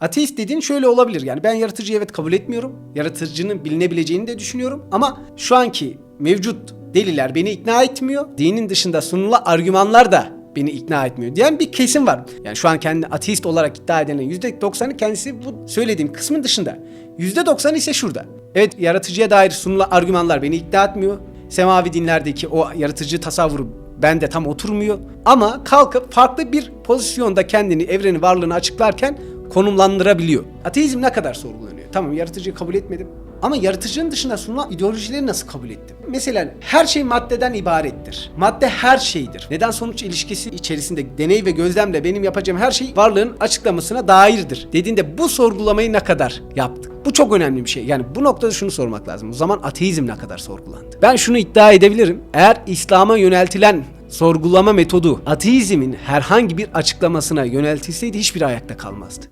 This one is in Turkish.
Ateist dediğin şöyle olabilir yani ben yaratıcıyı evet kabul etmiyorum. Yaratıcının bilinebileceğini de düşünüyorum ama şu anki mevcut deliller beni ikna etmiyor. Dinin dışında sunulan argümanlar da beni ikna etmiyor diyen bir kesim var. Yani şu an kendini ateist olarak iddia edenin %90'ı kendisi bu söylediğim kısmın dışında. %90 ise şurada. Evet yaratıcıya dair sunulan argümanlar beni ikna etmiyor. Semavi dinlerdeki o yaratıcı tasavvuru bende tam oturmuyor. Ama kalkıp farklı bir pozisyonda kendini, evrenin varlığını açıklarken konumlandırabiliyor. Ateizm ne kadar sorgulanıyor? Tamam yaratıcıyı kabul etmedim. Ama yaratıcının dışında sunulan ideolojileri nasıl kabul ettim? Mesela her şey maddeden ibarettir. Madde her şeydir. Neden sonuç ilişkisi içerisinde deney ve gözlemle benim yapacağım her şey varlığın açıklamasına dairdir. Dediğinde bu sorgulamayı ne kadar yaptık? Bu çok önemli bir şey. Yani bu noktada şunu sormak lazım. O zaman ateizm ne kadar sorgulandı? Ben şunu iddia edebilirim. Eğer İslam'a yöneltilen sorgulama metodu ateizmin herhangi bir açıklamasına yöneltilseydi hiçbir ayakta kalmazdı.